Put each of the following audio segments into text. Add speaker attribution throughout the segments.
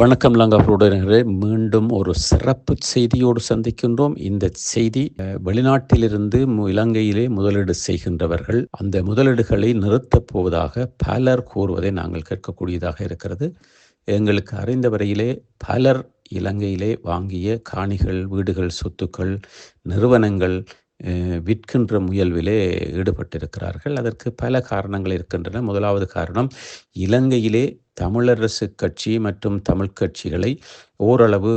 Speaker 1: வணக்கம் லங்காபுரோடர்களே மீண்டும் ஒரு சிறப்பு செய்தியோடு சந்திக்கின்றோம். இந்த செய்தி வெளிநாட்டிலிருந்து மு- இலங்கையிலே முதலீடு செய்கின்றவர்கள் அந்த முதலீடுகளை நிறுத்தப் போவதாக பலர் கூறுவதை நாங்கள் கேட்கக்கூடியதாக இருக்கிறது. எங்களுக்கு அறிந்த வரையிலே பலர் இலங்கையிலே வாங்கிய காணிகள் வீடுகள் சொத்துக்கள் நிறுவனங்கள் விற்கின்ற முயல்விலே ஈடுபட்டிருக்கிறார்கள். அதற்கு பல காரணங்கள் இருக்கின்றன. முதலாவது காரணம் இலங்கையிலே தமிழரசு கட்சி மற்றும் தமிழ் கட்சிகளை ஓரளவு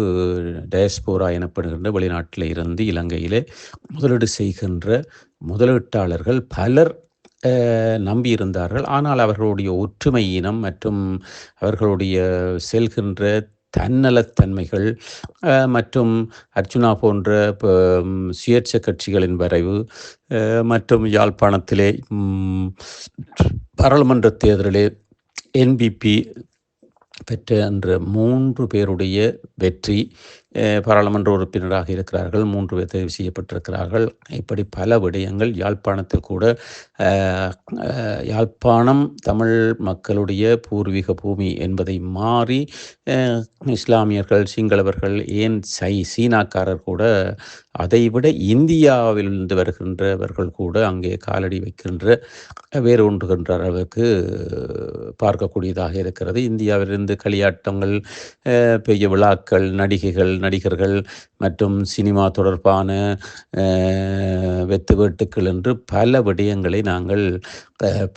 Speaker 1: டயஸ்போரா எனப்படுகின்ற வெளிநாட்டில் இருந்து இலங்கையிலே முதலீடு செய்கின்ற முதலீட்டாளர்கள் பலர் நம்பியிருந்தார்கள். ஆனால் அவர்களுடைய ஒற்றுமை இனம் மற்றும் அவர்களுடைய செல்கின்ற தன்னலத்தன்மைகள் மற்றும் அர்ஜுனா போன்ற சுயேட்சை கட்சிகளின் வரைவு மற்றும் யாழ்ப்பாணத்திலே பாராளுமன்ற தேர்தலிலே என்பிபி பெற்ற என்ற மூன்று பேருடைய வெற்றி பாராளுமன்ற உறுப்பினராக இருக்கிறார்கள் மூன்று பேர் தேர்வு செய்யப்பட்டிருக்கிறார்கள். இப்படி பல விடயங்கள் யாழ்ப்பாணத்தில் கூட யாழ்ப்பாணம் தமிழ் மக்களுடைய பூர்வீக பூமி என்பதை மாறி இஸ்லாமியர்கள் சிங்களவர்கள் ஏன் சை சீனாக்காரர் கூட அதைவிட இந்தியாவிலிருந்து வருகின்றவர்கள் கூட அங்கே காலடி வைக்கின்ற வேறு ஒன்றுகின்ற அளவுக்கு பார்க்கக்கூடியதாக இருக்கிறது. இந்தியாவிலிருந்து களியாட்டங்கள் பெரிய விழாக்கள் நடிகைகள் நடிகர்கள் மற்றும் சினிமா தொடர்பான வெத்து வேட்டுக்கள் என்று பல விடயங்களை நாங்கள்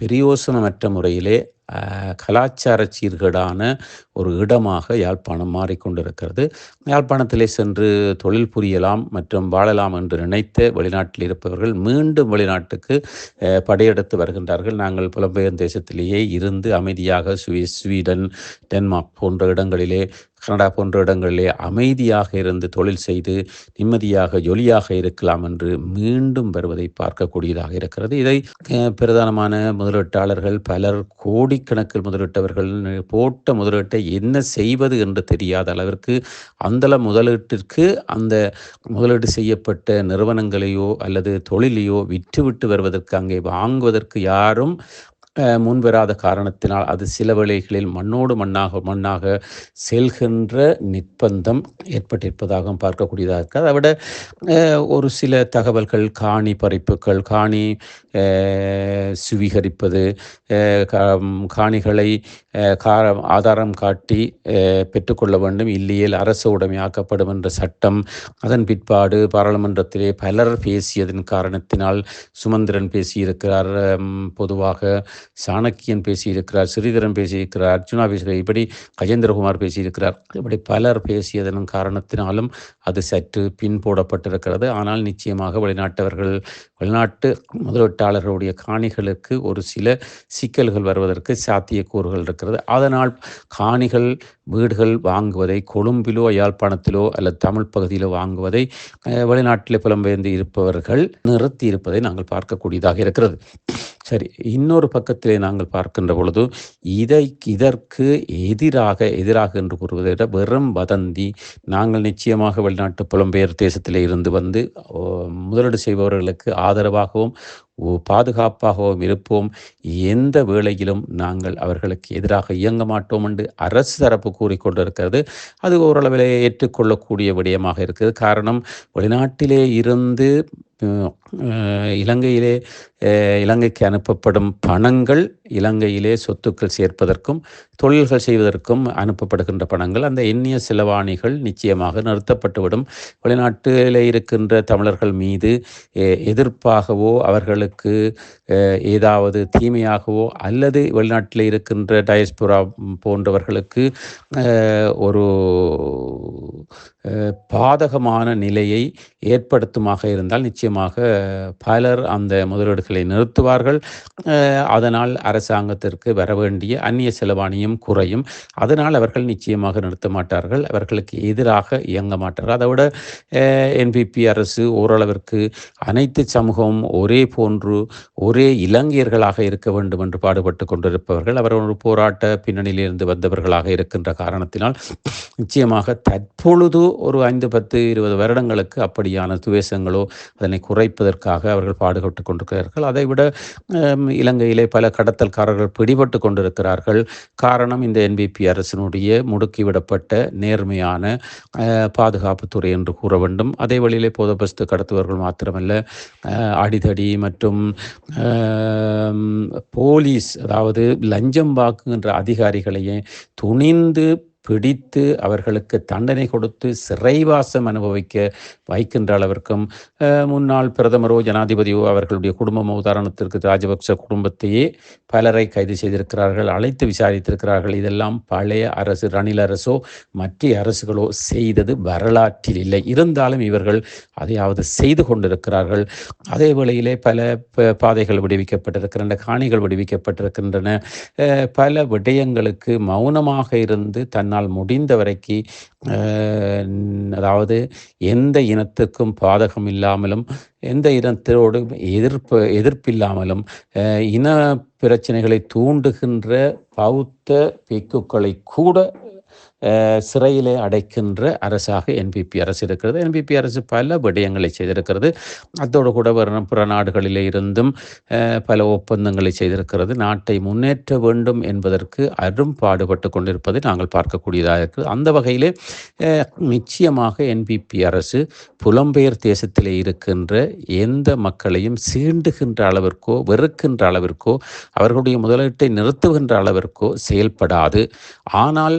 Speaker 1: பிரயோசனமற்ற முறையிலே கலாச்சார சீர்கேடான ஒரு இடமாக யாழ்ப்பாணம் மாறிக்கொண்டிருக்கிறது. யாழ்ப்பாணத்திலே சென்று தொழில் புரியலாம் மற்றும் வாழலாம் என்று நினைத்த வெளிநாட்டில் இருப்பவர்கள் மீண்டும் வெளிநாட்டுக்கு படையெடுத்து வருகின்றார்கள். நாங்கள் புலம்பெயர் தேசத்திலேயே இருந்து அமைதியாக சுவிஸ் ஸ்வீடன் டென்மார்க் போன்ற இடங்களிலே கனடா போன்ற இடங்களிலே அமைதியாக இருந்து தொழில் செய்து நிம்மதியாக ஜொலியாக இருக்கலாம் என்று மீண்டும் வருவதை பார்க்கக்கூடியதாக இருக்கிறது. இதை பிரதானமான முதலீட்டாளர்கள் பலர் கோடிக்கணக்கில் முதலிட்டவர்கள் போட்ட முதலீட்டை என்ன செய்வது என்று தெரியாத அளவிற்கு அந்தள முதலீட்டிற்கு அந்த முதலீடு செய்யப்பட்ட நிறுவனங்களையோ அல்லது தொழிலையோ விற்றுவிட்டு வருவதற்கு அங்கே வாங்குவதற்கு யாரும் முன்வராத காரணத்தினால் அது சில வேளைகளில் மண்ணோடு மண்ணாக மண்ணாக செல்கின்ற நிர்பந்தம் ஏற்பட்டிருப்பதாகவும் பார்க்கக்கூடியதாக இருக்குது அதை விட ஒரு சில தகவல்கள் காணி பறிப்புகள் காணி சுவீகரிப்பது கா- காணிகளை காரம் ஆதாரம் காட்டி பெற்றுக்கொள்ள வேண்டும். இல்லையேல் அரசு உடைமையாக்கப்படும் என்ற சட்டம் அதன் பிற்பாடு பாராளுமன்றத்திலே பலர் பேசியதன் காரணத்தினால் சுமந்திரன் பேசியிருக்கிறார். பொதுவாக சாணக்கியன் பேசியிருக்கிறார் ஸ்ரீதரன் பேசியிருக்கிறார் அர்ஜுனா பேசுகிறார் இப்படி கஜேந்திரகுமார் பேசியிருக்கிறார். இப்படி பலர் பேசியதன் காரணத்தினாலும் அது சற்று பின் போடப்பட்டிருக்கிறது. ஆனால் நிச்சயமாக வெளிநாட்டவர்கள் வெளிநாட்டு முதலீட்டாளர்களுடைய காணிகளுக்கு ஒரு சில சிக்கல்கள் வருவதற்கு சாத்தியக்கூறுகள் இருக்கிறது. அதனால் காணிகள் வீடுகள் வாங்குவதை கொழும்பிலோ யாழ்ப்பாணத்திலோ அல்லது தமிழ் பகுதியிலோ வாங்குவதை வெளிநாட்டில் புலம்பெயர்ந்து இருப்பவர்கள் நிறுத்தி இருப்பதை நாங்கள் பார்க்கக்கூடியதாக இருக்கிறது. சரி இன்னொரு பக்கத்திலே நாங்கள் பார்க்கின்ற பொழுது இதை இதற்கு எதிராக எதிராக என்று கூறுவதை விட வெறும் வதந்தி நாங்கள் நிச்சயமாக வெளிநாட்டு புலம்பெயர் தேசத்திலே இருந்து வந்து முதலீடு செய்பவர்களுக்கு ஆதரவாகவும் பாதுகாப்பாகவும் இருப்போம். எந்த வேளையிலும் நாங்கள் அவர்களுக்கு எதிராக இயங்க மாட்டோம் என்று அரசு தரப்பு கூறிக்கொண்டிருக்கிறது அது ஓரளவிலே ஏற்றுக்கொள்ளக்கூடிய விடயமாக இருக்குது. காரணம் வெளிநாட்டிலே இருந்து இலங்கையிலே இலங்கைக்கு அனுப்பப்படும் பணங்கள் இலங்கையிலே சொத்துக்கள் சேர்ப்பதற்கும் தொழில்கள் செய்வதற்கும் அனுப்பப்படுகின்ற பணங்கள் அந்த எண்ணிய செலவாணிகள் நிச்சயமாக நிறுத்தப்பட்டுவிடும். வெளிநாட்டிலே இருக்கின்ற தமிழர்கள் மீது எதிர்ப்பாகவோ அவர்களுக்கு ஏதாவது தீமையாகவோ அல்லது வெளிநாட்டில் இருக்கின்ற டயஸ்புரா போன்றவர்களுக்கு ஒரு பாதகமான நிலையை ஏற்படுத்துமாக இருந்தால் நிச்சயமாக பலர் அந்த முதலீடுகளை நிறுத்துவார்கள். அதனால் அரசாங்கத்திற்கு வர வேண்டிய அந்நிய செலவாணியும் குறையும். அதனால் அவர்கள் நிச்சயமாக நிறுத்த மாட்டார்கள். அவர்களுக்கு எதிராக இயங்க மாட்டார்கள். அதை விட என்பிபி அரசு ஓரளவிற்கு அனைத்து சமூகமும் ஒரே போன்று ஒரே இலங்கையர்களாக இருக்க வேண்டும் என்று பாடுபட்டு கொண்டிருப்பவர்கள். அவர் ஒரு போராட்ட பின்னணியிலிருந்து வந்தவர்களாக இருக்கின்ற காரணத்தினால் நிச்சயமாக தற்பொழுது ஒரு ஐந்து பத்து இருபது வருடங்களுக்கு அப்படியான துவேஷங்களோ அதனை குறைப்பதற்காக அவர்கள் பாடுபட்டு கொண்டிருக்கிறார்கள். அதைவிட இலங்கையிலே பல கடத்தல்காரர்கள் பிடிபட்டு கொண்டிருக்கிறார்கள். காரணம் இந்த என்பிபி அரசினுடைய முடுக்கிவிடப்பட்ட நேர்மையான பாதுகாப்புத்துறை என்று கூற வேண்டும். அதே வழியிலே போதபஸ்து கடத்துவர்கள் மாத்திரமல்ல அடிதடி மற்றும் போலீஸ் அதாவது லஞ்சம் வாக்குகின்ற அதிகாரிகளையே துணிந்து பிடித்து அவர்களுக்கு தண்டனை கொடுத்து சிறைவாசம் அனுபவிக்க வைக்கின்ற அளவிற்கும் முன்னாள் பிரதமரோ ஜனாதிபதியோ அவர்களுடைய குடும்பமோ உதாரணத்திற்கு ராஜபக்ச குடும்பத்தையே பலரை கைது செய்திருக்கிறார்கள் அழைத்து விசாரித்திருக்கிறார்கள். இதெல்லாம் பழைய அரசு ரணில் அரசோ மற்ற அரசுகளோ செய்தது வரலாற்றில் இல்லை. இருந்தாலும் இவர்கள் அதையாவது செய்து கொண்டிருக்கிறார்கள். அதே வேளையிலே பல ப- பாதைகள் விடுவிக்கப்பட்டிருக்கின்றன காணிகள் விடுவிக்கப்பட்டிருக்கின்றன. பல விடயங்களுக்கு மௌனமாக இருந்து தன்னால் முடிந்த வரைக்கு அதாவது எந்த இனத்துக்கும் பாதகம் இல்லாமலும் எந்த இனத்தோடு எதிர்ப்பு எதிர்ப்பில்லாமலும் இன பிரச்சனைகளை தூண்டுகின்ற பௌத்த பிக்குக்களை கூட சிறையிலே அடைக்கின்ற அரசாக என்பிபி அரசு இருக்கிறது. என்பிபி அரசு பல விடயங்களை செய்திருக்கிறது. அதோடு கூட வரும் பிற நாடுகளிலே இருந்தும் பல ஒப்பந்தங்களை செய்திருக்கிறது. நாட்டை முன்னேற்ற வேண்டும் என்பதற்கு அரும் பாடுபட்டு கொண்டிருப்பதை நாங்கள் பார்க்கக்கூடியதாக இருக்குது. அந்த வகையிலே நிச்சயமாக என்பிபி அரசு புலம்பெயர் தேசத்திலே இருக்கின்ற எந்த மக்களையும் சீண்டுகின்ற அளவிற்கோ வெறுக்கின்ற அளவிற்கோ அவர்களுடைய முதலீட்டை நிறுத்துகின்ற அளவிற்கோ செயல்படாது. ஆனால்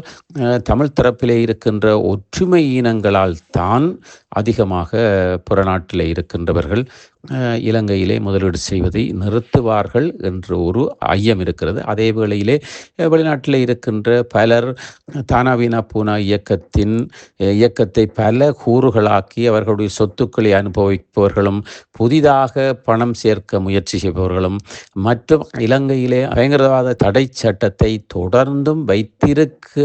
Speaker 1: தமிழ் தரப்பிலே இருக்கின்ற ஒற்றுமை இனங்களால் தான் அதிகமாக புறநாட்டில் இருக்கின்றவர்கள் இலங்கையிலே முதலீடு செய்வதை நிறுத்துவார்கள் என்று ஒரு ஐயம் இருக்கிறது. அதே வேளையிலே வெளிநாட்டில் இருக்கின்ற பலர் தானாவினா பூனா இயக்கத்தின் இயக்கத்தை பல கூறுகளாக்கி அவர்களுடைய சொத்துக்களை அனுபவிப்பவர்களும் புதிதாக பணம் சேர்க்க முயற்சி செய்பவர்களும் மற்றும் இலங்கையிலே பயங்கரவாத தடை சட்டத்தை தொடர்ந்தும் வைத்திருக்க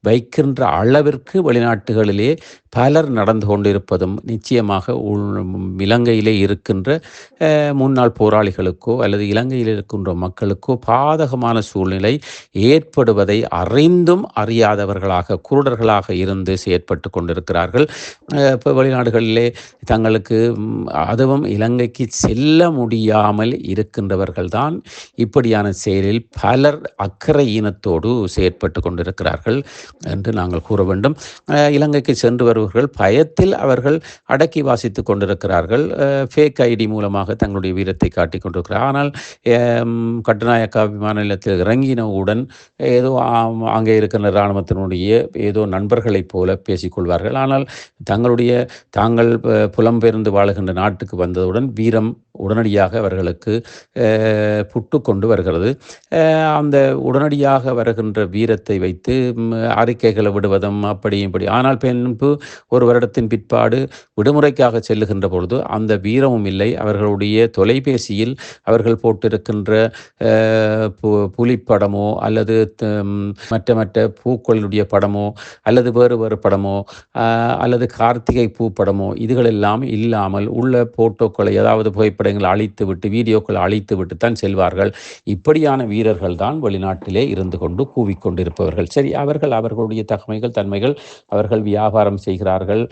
Speaker 1: வைக்கின்ற அளவிற்கு வெளிநாட்டுகளிலே பலர் நடந்து கொண்டிருப்பதும் நிச்சயமாக உள்- இலங்கையிலே இருக்கின்ற இருக்கின்ற முன்னாள் போராளிகளுக்கோ அல்லது இலங்கையில் இருக்கின்ற மக்களுக்கோ பாதகமான சூழ்நிலை ஏற்படுவதை அறிந்தும் அறியாதவர்களாக குருடர்களாக இருந்து செயற்பட்டு கொண்டிருக்கிறார்கள். இப்போ வெளிநாடுகளிலே தங்களுக்கு அதுவும் இலங்கைக்கு செல்ல முடியாமல் இருக்கின்றவர்கள் தான் இப்படியான செயலில் பலர் அக்கறை இனத்தோடு செயற்பட்டு கொண்டிருக்கிறார்கள் என்று நாங்கள் கூற வேண்டும். இலங்கைக்கு சென்று வருபவர்கள் பயத்தில் அவர்கள் அடக்கி வாசித்துக் கொண்டிருக்கிறார்கள். ஃபேக் ஐடி மூலமாக தங்களுடைய வீரத்தை காட்டிக் கொண்டிருக்கிறார். ஆனால் கட்டுநாயக்கா விமான நிலையத்தில் இறங்கினவுடன் ஏதோ அங்கே இருக்கிற இராணுவத்தினுடைய ஏதோ நண்பர்களைப் போல பேசிக்கொள்வார்கள் ஆனால் தங்களுடைய தாங்கள் புலம்பெயர்ந்து வாழுகின்ற நாட்டுக்கு வந்ததுடன் வீரம் உடனடியாக அவர்களுக்கு புட்டு கொண்டு வருகிறது. அந்த உடனடியாக வருகின்ற வீரத்தை வைத்து அறிக்கைகளை விடுவதும் அப்படி இப்படி. ஆனால் பின்பு ஒரு வருடத்தின் பிற்பாடு விடுமுறைக்காக செல்லுகின்ற பொழுது அந்த வீரமும் இல்லை. அவர்களுடைய தொலைபேசியில் அவர்கள் போட்டிருக்கின்ற பு- புலிப்படமோ அல்லது மற்ற மற்ற பூக்களுடைய படமோ அல்லது வேறு வேறு படமோ அல்லது கார்த்திகை பூ படமோ இதுகளெல்லாம் இல்லாமல் உள்ள போட்டோக்களை அதாவது புகைப்படங்களை அழித்து விட்டு வீடியோக்களை அழித்து விட்டு தான் செல்வார்கள். இப்படியான வீரர்கள் தான் வெளிநாட்டிலே இருந்து கொண்டு கூவிக்கொண்டிருப்பவர்கள் சரி அவர்கள் அவர்களுடைய தகமைகள் தன்மைகள் அவர்கள் வியாபாரம் செய்கிறார்கள்.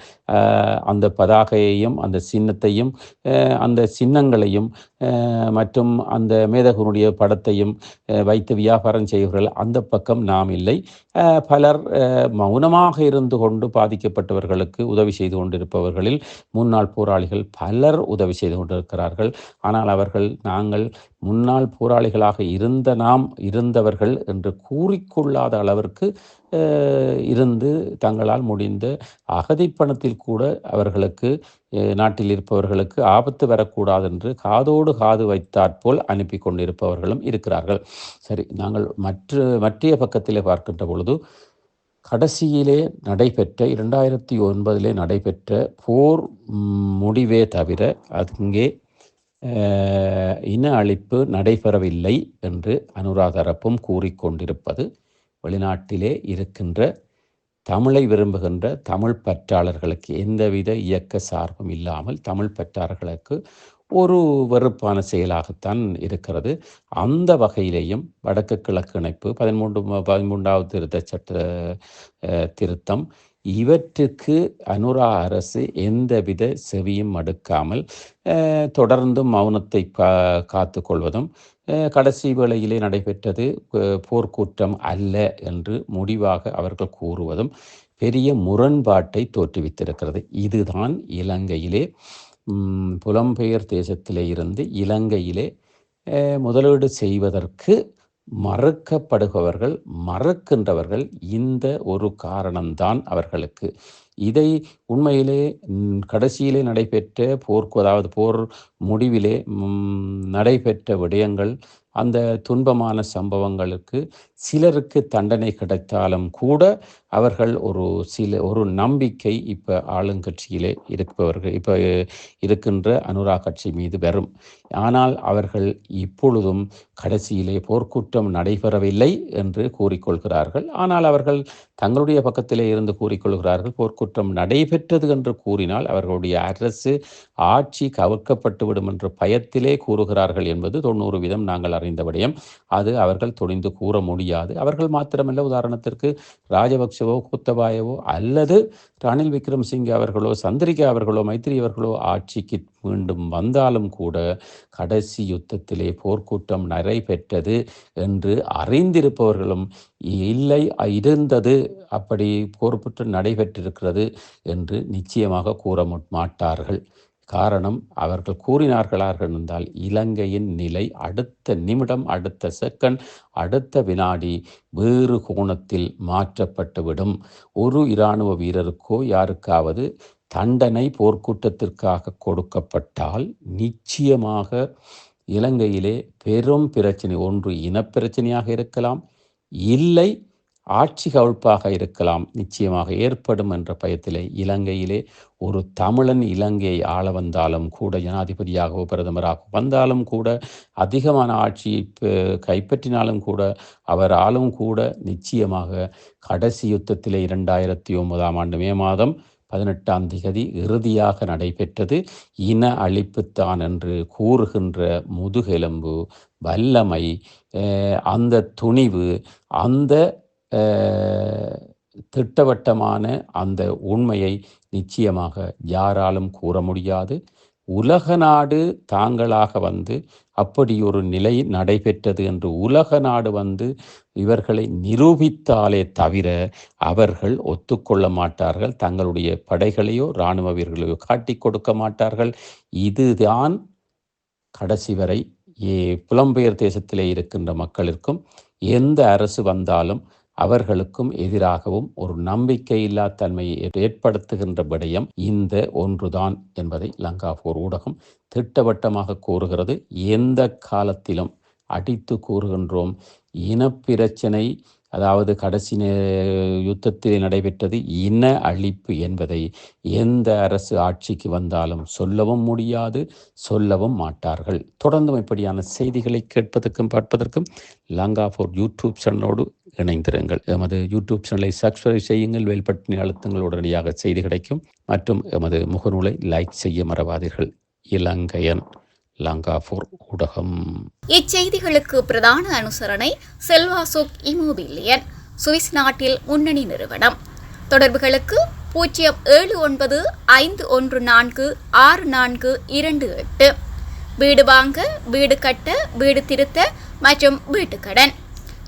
Speaker 1: அந்த பதாகையையும் அந்த சின்னத்தையும் அந்த சின்னங்களையும் மற்றும் அந்த மேதகனுடைய படத்தையும் வைத்து வியாபாரம் செய்கிறார்கள். அந்த பக்கம் நாம் இல்லை. பலர் ஆஹ், மௌனமாக இருந்து கொண்டு பாதிக்கப்பட்டவர்களுக்கு உதவி செய்து கொண்டிருப்பவர்களில் முன்னாள் போராளிகள் பலர் உதவி செய்து கொண்டிருக்கிறார்கள். ஆனால் அவர்கள் நாங்கள் முன்னாள் போராளிகளாக இருந்த நாம் இருந்தவர்கள் என்று கூறிக்கொள்ளாத அளவிற்கு இருந்து தங்களால் முடிந்த அகதிப்பணத்தில் கூட அவர்களுக்கு நாட்டில் இருப்பவர்களுக்கு ஆபத்து வரக்கூடாது என்று காதோடு காது வைத்தாற்போல் அனுப்பி கொண்டிருப்பவர்களும் இருக்கிறார்கள். சரி நாங்கள் மற்ற மற்றைய பக்கத்திலே பார்க்கின்ற பொழுது கடைசியிலே நடைபெற்ற இரண்டாயிரத்தி ஒன்பதிலே நடைபெற்ற போர் முடிவே தவிர அங்கே இன அழிப்பு நடைபெறவில்லை என்று அனுராதரப்பும் கூறிக்கொண்டிருப்பது வெளிநாட்டிலே இருக்கின்ற தமிழை விரும்புகின்ற தமிழ் பற்றாளர்களுக்கு எந்தவித இயக்க சார்பும் இல்லாமல் தமிழ் பற்றாளர்களுக்கு ஒரு வெறுப்பான செயலாகத்தான் இருக்கிறது. அந்த வகையிலேயும் வடக்கு கிழக்கு இணைப்பு பதிமூன்று பதிமூன்றாவது திருத்த சட்ட திருத்தம் இவற்றுக்கு அனுரா அரசு எந்தவித செவியும் மடுக்காமல் தொடர்ந்தும் மௌனத்தை கா காத்து கொள்வதும் கடைசி வேளையிலே நடைபெற்றது போர்க்கூட்டம் அல்ல என்று முடிவாக அவர்கள் கூறுவதும் பெரிய முரண்பாட்டை தோற்றுவித்திருக்கிறது. இதுதான் இலங்கையிலே புலம்பெயர் தேசத்திலே இருந்து இலங்கையிலே முதலீடு செய்வதற்கு மறுக்கப்படுபவர்கள் மறுக்கின்றவர்கள் இந்த ஒரு காரணம்தான் அவர்களுக்கு. இதை உண்மையிலே கடைசியிலே நடைபெற்ற போர்க்கு அதாவது போர் முடிவிலே நடைபெற்ற விடயங்கள் அந்த துன்பமான சம்பவங்களுக்கு சிலருக்கு தண்டனை கிடைத்தாலும் கூட அவர்கள் ஒரு சில ஒரு நம்பிக்கை இப்போ ஆளுங்கட்சியிலே இருப்பவர்கள் இப்போ இருக்கின்ற அனுரா கட்சி மீது வரும். ஆனால் அவர்கள் இப்பொழுதும் கடைசியிலே போர்க்குற்றம் நடைபெறவில்லை என்று கூறிக்கொள்கிறார்கள். ஆனால் அவர்கள் தங்களுடைய பக்கத்திலே இருந்து கூறிக்கொள்கிறார்கள் போர்க்குற்றம் நடைபெற்றது என்று கூறினால் அவர்களுடைய அரசு ஆட்சி கவிழ்க்கப்பட்டுவிடும் என்ற பயத்திலே கூறுகிறார்கள் என்பது தொண்ணூறு வீதம் நாங்கள் அறிந்த விடயம். அது அவர்கள் துணிந்து கூற முடியாது. அவர்கள் மாத்திரமல்ல உதாரணத்திற்கு ராஜபக்சவோ கோத்தபாயவோ அல்லது ரணில் விக்ரம்சிங்கே அவர்களோ சந்திரிகா அவர்களோ மைத்திரி அவர்களோ ஆட்சிக்கு மீண்டும் வந்தாலும் கூட கடைசி யுத்தத்திலே போர்க்கூட்டம் நடைபெற்றது என்று அறிந்திருப்பவர்களும் இல்லை இருந்தது அப்படி போர்க்குற்றம் நடைபெற்றிருக்கிறது என்று நிச்சயமாக கூற மு- மாட்டார்கள். காரணம் அவர்கள் கூறினார்களார்கள் என்றால் இலங்கையின் நிலை அடுத்த நிமிடம் அடுத்த செகண்ட் அடுத்த வினாடி வேறு கோணத்தில் மாற்றப்பட்டுவிடும். ஒரு இராணுவ வீரருக்கோ யாருக்காவது தண்டனை போர்க்குற்றத்திற்காக கொடுக்கப்பட்டால் நிச்சயமாக இலங்கையிலே பெரும் பிரச்சனை ஒன்று இனப்பிரச்சனையாக இருக்கலாம் இல்லை ஆட்சி கவிழ்ப்பாக இருக்கலாம் நிச்சயமாக ஏற்படும் என்ற பயத்திலே இலங்கையிலே ஒரு தமிழன் இலங்கையை ஆள வந்தாலும் கூட ஜனாதிபதியாகவோ பிரதமராக வந்தாலும் கூட அதிகமான ஆட்சியை கைப்பற்றினாலும் கூட அவர் ஆளும் கூட நிச்சயமாக கடைசி யுத்தத்திலே இரண்டாயிரத்தி ஒன்பதாம் ஆண்டு மே மாதம் பதினெட்டாம் திகதி இறுதியாக நடைபெற்றது. இன அழிப்புத்தான் என்று கூறுகின்ற முதுகெலும்பு வல்லமை அந்த துணிவு அந்த திட்டவட்டமான அந்த உண்மையை நிச்சயமாக யாராலும் கூற முடியாது. உலக நாடு தாங்களாக வந்து அப்படி ஒரு நிலை நடைபெற்றது என்று உலக நாடு வந்து இவர்களை நிரூபித்தாலே தவிர அவர்கள் ஒத்துக்கொள்ள மாட்டார்கள். தங்களுடைய படைகளையோ இராணுவ வீரர்களையோ காட்டிக் கொடுக்க மாட்டார்கள். இதுதான் கடைசி வரை ஏ புலம்பெயர் தேசத்திலே இருக்கின்ற மக்களிற்கும் எந்த அரசு வந்தாலும் அவர்களுக்கும் எதிராகவும் ஒரு நம்பிக்கையில்லா தன்மையை ஏற்படுத்துகின்ற விடயம் இந்த ஒன்றுதான் என்பதை லங்காபூர் ஊடகம் திட்டவட்டமாக கூறுகிறது. எந்த காலத்திலும் அடித்து கூறுகின்றோம். இனப்பிரச்சனை அதாவது கடைசி யுத்தத்தில் நடைபெற்றது இன அழிப்பு என்பதை எந்த அரசு ஆட்சிக்கு வந்தாலும் சொல்லவும் முடியாது சொல்லவும் மாட்டார்கள். தொடர்ந்தும் இப்படியான செய்திகளை கேட்பதற்கும் பார்ப்பதற்கும் லங்கா ஃபோர் யூடியூப் சேனலோடு இணைந்திருங்கள். எமது யூடியூப் சேனலை சப்ஸ்கிரைப் செய்யுங்கள். வேல்பட்டினி அழுத்தங்கள் உடனடியாக செய்தி கிடைக்கும். மற்றும் எமது முகநூலை லைக் செய்ய மறவாதீர்கள். இலங்கையன் லங்கா ஃபோர் ஊடகம்.
Speaker 2: இச்செய்திகளுக்கு பிரதான அனுசரணை செல்வாசோக் இமோபிலியன் சுவிஸ் நாட்டில் முன்னணி நிறுவனம். தொடர்புகளுக்கு பூஜ்ஜியம் ஏழு ஒன்பது ஐந்து ஒன்று நான்கு ஆறு நான்கு இரண்டு எட்டு. வீடு வாங்க வீடு கட்ட வீடு திருத்த மற்றும் வீட்டுக்கடன்.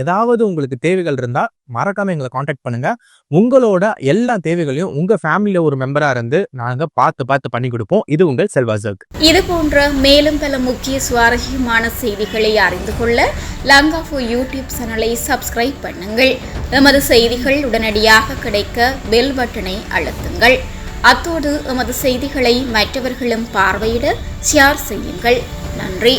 Speaker 3: ஏதாவது உங்களுக்கு தேவைகள் இருந்தால் மறக்காம எங்களை காண்டாக்ட் பண்ணுங்க. உங்களோட எல்லா தேவைகளையும் உங்க ஃபேமிலியில ஒரு மெம்பரா இருந்து நாங்க பார்த்து பார்த்து பண்ணி கொடுப்போம். இது உங்கள் செல்வாசக்
Speaker 2: இது போன்ற மேலும் பல முக்கிய சுவாரஸ்யமான செய்திகளை அறிந்து கொள்ள லங்காஃபோ யூடியூப் சேனலை சப்ஸ்கிரைப் பண்ணுங்கள். எமது செய்திகள் உடனடியாக கிடைக்க பெல் பட்டனை அழுத்துங்கள். அத்தோடு எமது செய்திகளை மற்றவர்களும் பார்வையிட ஷேர் செய்யுங்கள். நன்றி.